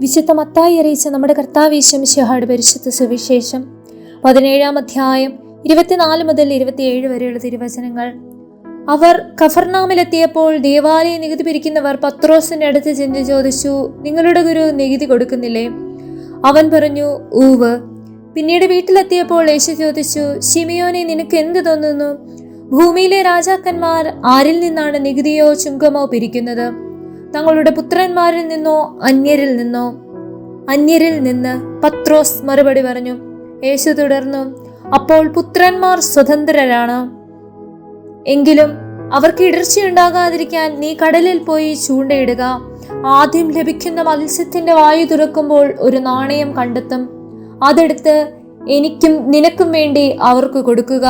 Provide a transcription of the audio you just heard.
വിശുദ്ധ മത്തായി അറിയിച്ച നമ്മുടെ കർത്താവേശം ശിഹാട് പരിശുദ്ധ സുവിശേഷം പതിനേഴാം അധ്യായം ഇരുപത്തിനാല് മുതൽ ഇരുപത്തിയേഴ് വരെയുള്ള തിരുവചനങ്ങൾ. അവർ കഫർനാമിലെത്തിയപ്പോൾ ദേവാലയ നികുതി പിരിക്കുന്നവർ പത്രോസിന്റെ അടുത്ത് ചെന്ന് ചോദിച്ചു നിങ്ങളുടെ ഗുരു നികുതി കൊടുക്കുന്നില്ലേ? അവൻ പറഞ്ഞു ഊവ്. പിന്നീട് വീട്ടിലെത്തിയപ്പോൾ യേശു ചോദിച്ചു ഷിമിയോനെ നിനക്ക് എന്ത് തോന്നുന്നു? ഭൂമിയിലെ രാജാക്കന്മാർ ആരിൽ നിന്നാണ് നികുതിയോ ചുങ്കമോ പിരിക്കുന്നത്? തങ്ങളുടെ പുത്രന്മാരിൽ നിന്നോ അന്യരിൽ നിന്നോ അന്യരിൽ നിന്ന് പത്രോസ് മറുപടി പറഞ്ഞു യേശു തുടർന്നു. അപ്പോൾ പുത്രന്മാർ സ്വതന്ത്രരാണ്. എങ്കിലും അവർക്ക് ഇടർച്ചയുണ്ടാകാതിരിക്കാൻ നീ കടലിൽ പോയി ചൂണ്ടയിടുക. ആദ്യം ലഭിക്കുന്ന മത്സ്യത്തിന്റെ വായു തുറക്കുമ്പോൾ ഒരു നാണയം കണ്ടെത്തും. അതെടുത്ത് എനിക്കും നിനക്കും വേണ്ടി അവർക്ക് കൊടുക്കുക.